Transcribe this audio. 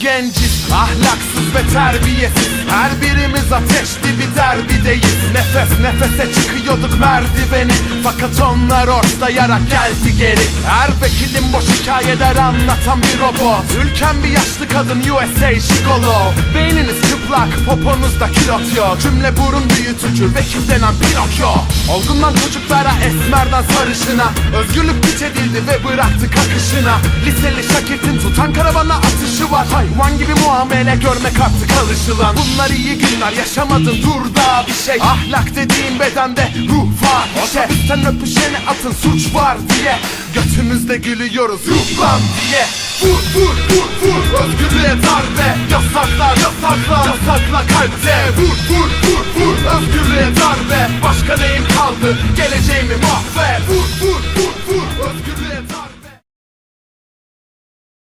genciz Ahlaksız ve terbiyesiz. Her birimiz ateşli bir derbideyiz. Nefes nefese çıkıyorduk merdiveni. Fakat onlar ortlayarak geldi geri. Her vekilim boş hikayeler anlatan bir robot. Ülken bir yaşlı kadın USA şigolo Beyniniz çıplak poponuzda kilot yok. Cümle burun büyütücü vekil denen Pinokyo. Olgundan çocuklara esmerden sarışına. Özgürlük güç edildi ve bıraktık akışına Liseli karavana atışı var Hayvan gibi muamele görmek artık alışılan. Bunlar iyi günler yaşamadın dur daha bir şey. Ahlak dediğin bedende ruh var işe Otobüsten öpüşeni atın suç var diye. Götümüzde gülüyoruz ruh lan diye. Vur vur vur vur özgürlüğe darbe. Yasaklar yasaklar yasakla kalpte. Vur vur vur vur özgürlüğe darbe. Başka neyim kaldı geleceğimi mahvet